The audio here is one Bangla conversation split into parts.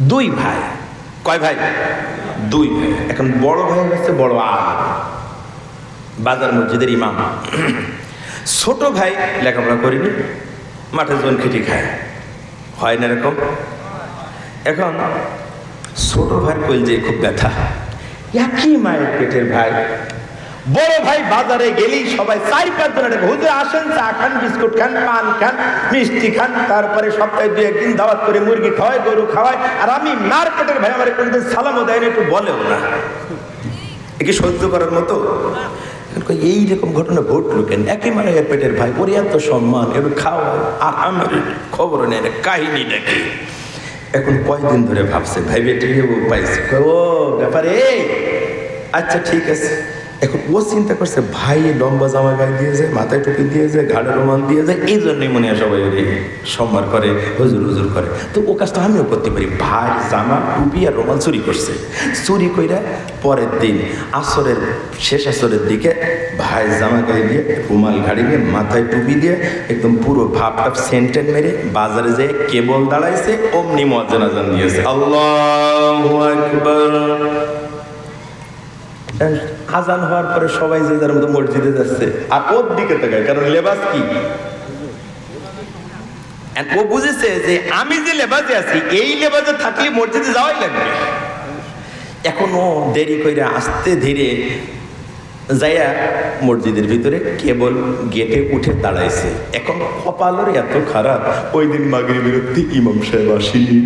দুই ভাই। কয় ভাই? দুই ভাই। এখন বড় ভাই হচ্ছে বড় আল বাজার মসজিদের ইমাম। ছোট ভাই লেখাপড়া করিনি, মাঠে জন খেটি খায়। হয় না এরকম? এখন ছোট ভাই কইল যে খুব ব্যথা। একই মায়ের পেটের ভাই। বড় ভাই বাজারে গেলেই সবাই চাই পাঁচ হুজুর আসেন, চা খান, বিস্কুট খান, পান খান, মিষ্টি খান, তারপরে সপ্তাহে দু একদিন দাওয়াত করে মুরগি খাওয়ায়, গরু খাওয়ায়। আর আমি মার্কেটের ভাই আমার কোনদিন সালামও দেয় না, একটু বলেও না। একে সহ্য করার মতো? এইরকম ঘটনা ঘটলো কেন? একই মায়ের পেটের ভাই, ওর এত সম্মান এবার খাওয়া, আর খবর নেই কাহিনী নাকি এখন কয়দিন ধরে ভাবছে, ভাই বেটে পাইছে। ও ব্যাপারে আচ্ছা ঠিক আছে। এখন ও চিন্তা করছে, ভাই লম্বা জামা গায়ে দিয়ে যায় মাথায় টুপি দিয়ে যায় ঘাড়ে রুমাল দিয়ে যায় এই জন্যই মনে হয় সবাই সম্মান করে, হুজুর হুজুর করে। তো ও কাজটা আমিও করতে পারি। ভাই, জামা, টুপি আর রোমান চুরি করছে। চুরি কইরা পরের দিন আসরের, শেষ আসরের দিকে ভাই জামা গায়ে দিয়ে, রুমাল ঘাড়ি দিয়ে, মাথায় টুপি দিয়ে একদম পুরো ভাব টাপ সেন্টেন মেরে বাজারে যেয়ে কেবল দাঁড়াইছে, অমনি মজ্জানাজান দিয়েছে। আল্লাহ আকবার। আজান হওয়ার পরে সবাই যে যার মতো মসজিদে যাচ্ছে। আর ওর দিকে তাকায়, কারণ লেবাস কি? ও বুঝেছে যে আমি যে লেবাজে আছি, এই লেবাজে থাকলে মসজিদে যাওয়াই লাগবে। এখনও দেরি করে আসতে ধীরে যাইয়া মসজিদের ভিতরে কেবল গেটে উঠে দাঁড়াইছে। এখন কপালের এত খারাপ, ওই দিন মাগরি বিরক্তি ইমাম সাহেব আসেনি।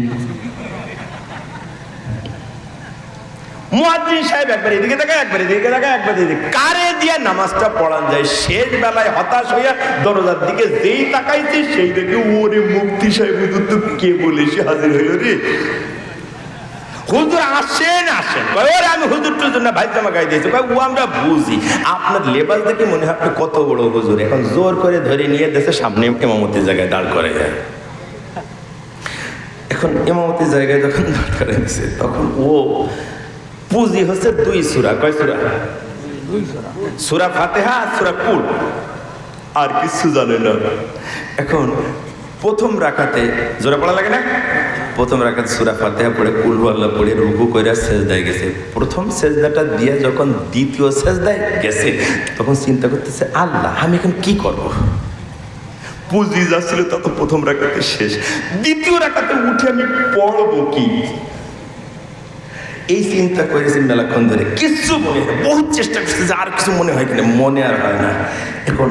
মুয়াজ্জিন সাহেব একবার এদিকে তাকায়, একবার এদিকে তাকায়, একবার এদিকে কারে দিয়ে নামাজটা পড়ান যায়? শেষ বেলায় হতাশ হইয়া দরজার দিকে যেই তাকাইছে, সেই দেখে ওরে মুক্তি সাহেব হুজুর তো কে বলে এসে হাজির হইল রে? হুজুর আসেন আসেন। ওরে আমি হুজুর টুজুর না, ভাই জামা গায়ে দিয়েছি। কয়, ও, আমরা বুঝি। আপনার লেবাস দেখে মনে হয় আপনি কত বড় হুজুর। এখন জোর করে ধরে নিয়ে দেশে সামনে এমামতির জায়গায় দাঁড় করে যায়। এখন এমামতির জায়গায় যখন দাঁড় করে দিছে, তখন ও পুঁজি হচ্ছে দুই সুরা। কয় সুরা? সুরা। ফাতেহা আর সুরা কুল। আর কিছু জানে না। এখন প্রথম রাখাতে জোরা পড়া লাগে না? প্রথম রাখাতে সুরা ফাতেহা পড়ে কুল আল্লাহ পড়ে রুকু কইরা সেজদায় গেছে। প্রথম সেজদাটা দিয়ে যখন দ্বিতীয় সেজদায় গেছে তখন চিন্তা করতেছে আল্লাহ আমি এখন কি করব? পুঁজি যাচ্ছিল তত প্রথম রাখাতে শেষ। দ্বিতীয় রাখাতে উঠে আমি পড়ব কি? এই চিন্তা করেছি মেলাক্ষণ ধরে কিছু মনে হয় বহুত চেষ্টা করছে যে আর কিছু মনে হয় কিনা, মনে আর হয় না। এখন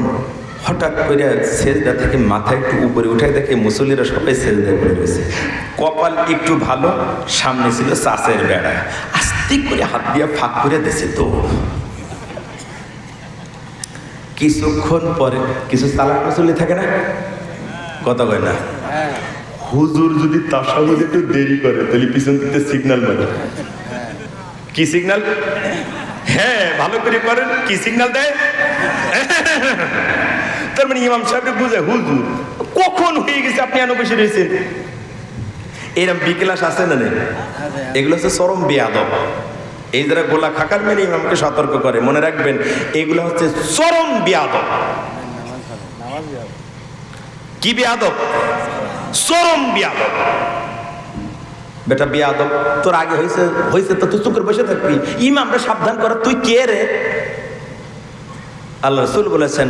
হঠাৎ করে সেজদা থেকে মাথা একটু উপরে উঠে দেখে মুসল্লিরা সবাই সেজদা করে রয়েছে। কপাল একটু ভালো, সামনে ছিল চাষের বেড়া। আস্তে করে হাত দিয়ে ফাঁক করে দেছে তো। কিছুক্ষণ পরে কিছু চালাক মুসল্লি থাকে না? কথা কয় না? হুজুর যদি তার সঙ্গে একটু দেরি করে, তাহলে পিছন দিতে সিগন্যাল মানে কি সিগন্যাল হ্যাঁ ভালো করে করেন কি সিগনাল দেয়? তার মানে ইমাম সাহেবকে বুঝে হুজুর, কখন হয়ে গেছে আপনি এনে বসে রয়েছেন? এরম বিকেলাস আছে না নেই? এগুলো হচ্ছে চরম বেয়াদব। এই যারা গোলা খাকার মেরে ইমামকে সতর্ক করে, মনে রাখবেন, এগুলো হচ্ছে চরম বেয়াদব। কি বেয়াদব? চরম বেয়াদব। বেটা বেয়াদব, তোর আগে হয়েছে হয়েছে তো তুই চুকের বসে থাকবি। ইমামরা সাবধান কর, তুই কে রে? আল্লাহ রসুল বলেছেন,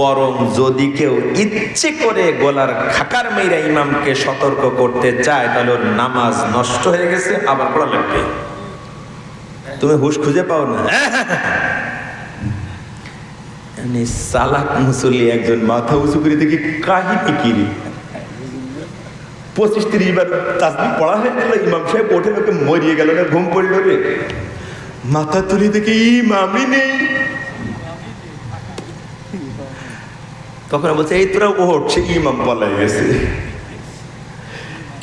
বরং যদি কেউ ইচ্ছে করে গলার খাকার মেয়েরা ইমামকে সতর্ক করতে চায়, তাহলে ওর নামাজ নষ্ট হয়ে গেছে, আবার পড়া লাগবে। তুমি হুশ খুঁজে পাও না। সালাক মুসল্লি একজন মাথা উঁচু করে দেখি, কাহিনী কিরি পঁচিশ তিরিশ বার তাসবি পড়া হয়ে গেল, ইমাম সাহেব ওঠে ওকে মরিয়ে গেল না, ঘুম পড়ল রে। মাথা তুলি দেখি ইমামই নেই। তখন বলছে, এই তোরা ওঠ, সে ইমাম পলাই গেছে।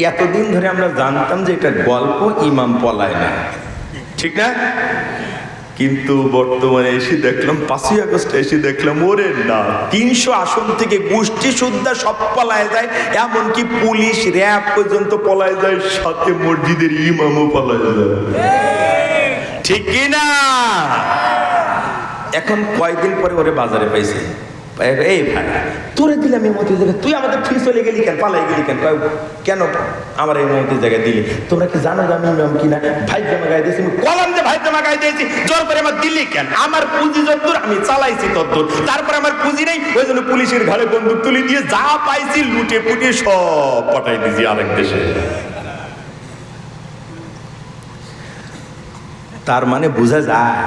এতদিন ধরে আমরা জানতাম যে এটা গল্প, ইমাম পলায় না। ঠিক না? কিন্তু বর্তমানে এসে দেখলাম পাঁচই আগস্ট এসে দেখলাম ওরে না তিনশো আসন থেকে গোষ্ঠী সুদ্ধা সব পলায় যায় এমনকি পুলিশ র্যাব পর্যন্ত পলায় যায় সাথে মসজিদের ইমামও পলায় যায়। ঠিক না এখন কয়েকদিন পরে ওরে বাজারে পাইছে? এই ভাই, তোরে দিলাম এই মতির জায়গায় তুই আমাদের ফি চলে গেলি কেন? পালাই গেলি কেন? কেন আমার এই মতির জায়গায় দিলি? তোমরা কি জানো আমি ইমাম কিনা ভাই জামা গায়ে দিয়েছি কলাম যে ভাই জামা গায়ে দিয়েছি। জোর করে আমার দিল্লি কেন? আমার পুঁজি যদ্দূর আমি চালাইছি তদ্দূর তারপর আমার পুঁজি নেই, ওই জন্য পুলিশের ঘরে বন্দুক তুলে দিয়ে যা পাইছি লুটে পুটে সব পটাই দিয়েছি আরেক দেশে। তার মানে বোঝা যায়,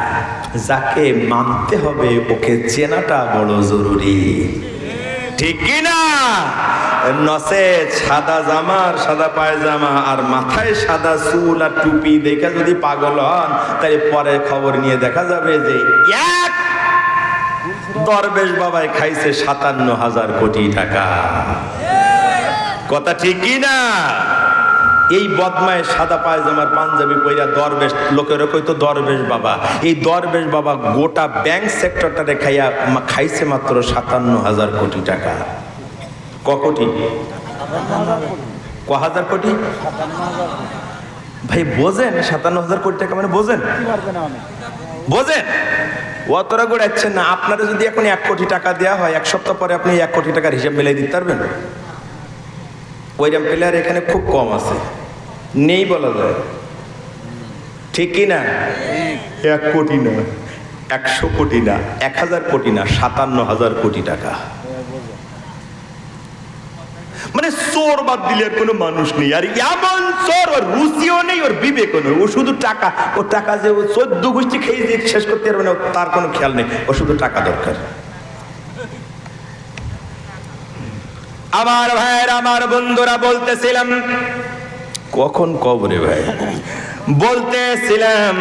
যাকে মানতে হবে ওকে চেনাটা বড় জরুরি। ঠিক কি না? নসে সাদা জামার, সাদা পায়জামা আর মাথায় সাদা চুল আর টুপি দেখে যদি পাগল হন তাই পরে খবর নিয়ে দেখা যাবে যে এক দরবেশ বাবাই খাইছে সাতান্ন হাজার কোটি টাকা। কথা ঠিক না? এই বদমায় সাদা পায়জামার পাঞ্জাবি পইরা দরবেশ, লোকের কইতো দরবেশ বাবা। এই দরবেশ বাবা গোটা ব্যাংক সেক্টরটারে খাইয়া খাইছে মাত্র সাতান্ন হাজার কোটি টাকা। ক কোটি? ক হাজার কোটি? ভাই, বোঝেন? সাতান্ন হাজার কোটি টাকা মানে বোঝেন? বোঝেন? অতরা গোড়াচ্ছেন না। আপনারা যদি এখন এক কোটি টাকা দেওয়া হয়, এক সপ্তাহ পরে আপনি এক কোটি টাকার হিসাব মিলাই দিতে পারবেন? ওইরকম প্লেয়ার এখানে খুব কম আছে। নেই বলা যায়। ঠিক কি না? এক কোটি না, একশো কোটি না, এক হাজার কোটি না, সাতান্ন হাজার কোটি টাকা। মানে চোর বাদ দিলে আর কোনো মানুষ নেই। আর এমন চোর, ওর রুচিও নেই, ওর বিবেকও নেই। ও শুধু টাকা, ও টাকা যে ও চোদ্দ গোষ্ঠী খেয়ে দিয়ে শেষ করতে পারবে না তার কোনো খেয়াল নেই। ও শুধু টাকা দরকার। আমার ভাইয়ের, আমার বন্ধুরা বলতেছিলাম কখন কবরে ভাই? বলতেছিলাম,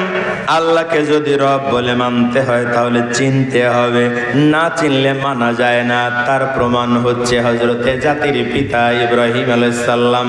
আল্লাহকে যদি রব বলে মানতে হয়, তাহলে চিনতে হবে। না চিনলে মানা যায় না। তার প্রমাণ হচ্ছে হজরতে জাতির পিতা ইব্রাহিম আলাইসাল্লাম